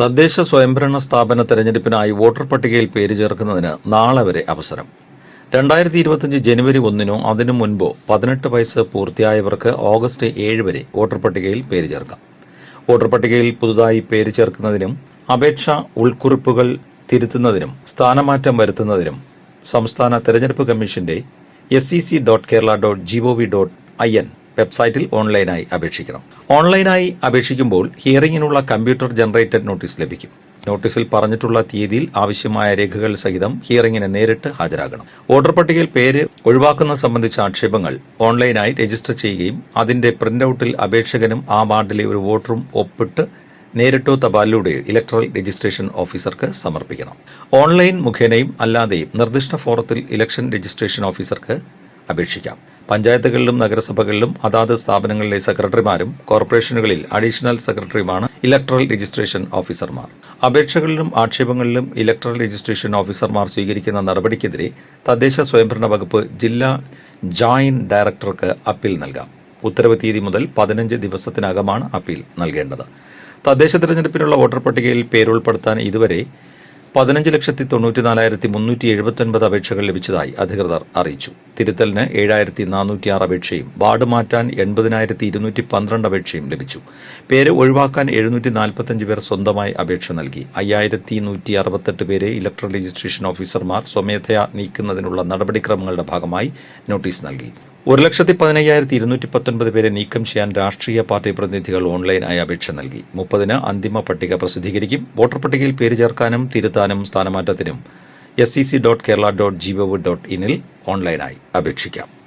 തദ്ദേശ സ്വയംഭരണ സ്ഥാപന തെരഞ്ഞെടുപ്പിനായി വോട്ടർ പട്ടികയിൽ പേര് ചേർക്കുന്നതിന് നാളെ വരെ അവസരം. രണ്ടായിരത്തി ഇരുപത്തിയഞ്ച് ജനുവരി ഒന്നിനോ അതിനു മുൻപോ പതിനെട്ട് വയസ്സ് പൂർത്തിയായവർക്ക് ഓഗസ്റ്റ് ഏഴ് വരെ വോട്ടർ പട്ടികയിൽ പേര് ചേർക്കാം. വോട്ടർ പട്ടികയിൽ പുതുതായി പേര് ചേർക്കുന്നതിനും അപേക്ഷ ഉൾക്കുറിപ്പുകൾ തിരുത്തുന്നതിനും സ്ഥാനമാറ്റം വരുത്തുന്നതിനും സംസ്ഥാന തെരഞ്ഞെടുപ്പ് കമ്മീഷന്റെ S C C dot Kerala dot gov dot I N വെബ്സൈറ്റിൽ ഓൺലൈനായി അപേക്ഷിക്കണം. ഓൺലൈനായി അപേക്ഷിക്കുമ്പോൾ ഹിയറിങ്ങിനുള്ള കമ്പ്യൂട്ടർ ജനറേറ്റഡ് നോട്ടീസ് ലഭിക്കും. നോട്ടീസിൽ പറഞ്ഞിട്ടുള്ള തീയതിയിൽ ആവശ്യമായ രേഖകൾ സഹിതം ഹിയറിംഗിന് നേരിട്ട് ഹാജരാകണം. വോട്ടർ പട്ടികയിൽ പേര് ഒഴിവാക്കുന്നത് സംബന്ധിച്ച ആക്ഷേപങ്ങൾ ഓൺലൈനായി രജിസ്റ്റർ ചെയ്യുകയും അതിന്റെ പ്രിന്റൌട്ടിൽ അപേക്ഷകനും ആ വാർഡിലെ ഒരു വോട്ടറും ഒപ്പിട്ട് നേരിട്ടോ തപാലിലൂടെയോ ഇലക്ട്രൽ രജിസ്ട്രേഷൻ ഓഫീസർക്ക് സമർപ്പിക്കണം. ഓൺലൈൻ മുഖേനയും അല്ലാതെയും നിർദ്ദിഷ്ട ഫോറത്തിൽ ഇലക്ഷൻ രജിസ്ട്രേഷൻ ഓഫീസർക്ക് അപേക്ഷിക്കാം. പഞ്ചായത്തുകളിലും നഗരസഭകളിലും അതാത് സ്ഥാപനങ്ങളിലെ സെക്രട്ടറിമാരും കോർപ്പറേഷനുകളിൽ അഡീഷണൽ സെക്രട്ടറിയുമാണ് ഇലക്ട്രൽ രജിസ്ട്രേഷൻ ഓഫീസർമാർ. അപേക്ഷകളിലും ആക്ഷേപങ്ങളിലും ഇലക്ട്രൽ രജിസ്ട്രേഷൻ ഓഫീസർമാർ സ്വീകരിക്കുന്ന നടപടിക്കെതിരെ തദ്ദേശ സ്വയംഭരണ വകുപ്പ് ജില്ലാ ജോയിന്റ് ഡയറക്ടർക്ക് അപ്പീൽ നൽകാം. ഉത്തരവ് തീയതി മുതൽ പതിനഞ്ച് ദിവസത്തിനകമാണ് അപ്പീൽ നൽകേണ്ടത്. തദ്ദേശ തെരഞ്ഞെടുപ്പിനുള്ള വോട്ടർ പട്ടികയിൽ പേരുൾപ്പെടുത്താൻ ഇതുവരെ പതിനഞ്ച് ലക്ഷത്തി തൊണ്ണൂറ്റി നാലായിരത്തി മുന്നൂറ്റി എഴുപത്തൊൻപത് അപേക്ഷകൾ ലഭിച്ചതായി അധികൃതർ അറിയിച്ചു. തിരുത്തലിന് ഏഴായിരത്തി നാനൂറ്റിയാറ് അപേക്ഷയും വാർഡ് മാറ്റാൻ എൺപതിനായിരത്തി ഇരുന്നൂറ്റി പന്ത്രണ്ട് അപേക്ഷയും ലഭിച്ചു. പേര് ഒഴിവാക്കാൻ എഴുന്നൂറ്റി നാൽപ്പത്തഞ്ച് പേർ സ്വന്തമായി അപേക്ഷ നൽകി. അയ്യായിരത്തി നൂറ്റി അറുപത്തെട്ട് പേരെ ഇലക്ട്രൽ രജിസ്ട്രേഷൻ ഓഫീസർമാർ സ്വമേധയാ നീക്കുന്നതിനുള്ള നടപടിക്രമങ്ങളുടെ ഭാഗമായി നോട്ടീസ് നൽകി. ഒരു ലക്ഷത്തി പതിനയ്യായിരത്തി ഇരുന്നൂറ്റി പത്തൊൻപത് പേരെ നീക്കം ചെയ്യാൻ രാഷ്ട്രീയ പാർട്ടി പ്രതിനിധികൾ ഓൺലൈനായി അപേക്ഷ നൽകി. മുപ്പതിന് അന്തിമ പട്ടിക പ്രസിദ്ധീകരിക്കും. വോട്ടർ പട്ടികയിൽ പേര് ചേർക്കാനും തിരുത്താനും സ്ഥാനമാറ്റത്തിനും S C C dot Kerala dot G O V dot ഇനിൽ ഓൺലൈനായി അപേക്ഷിക്കാം.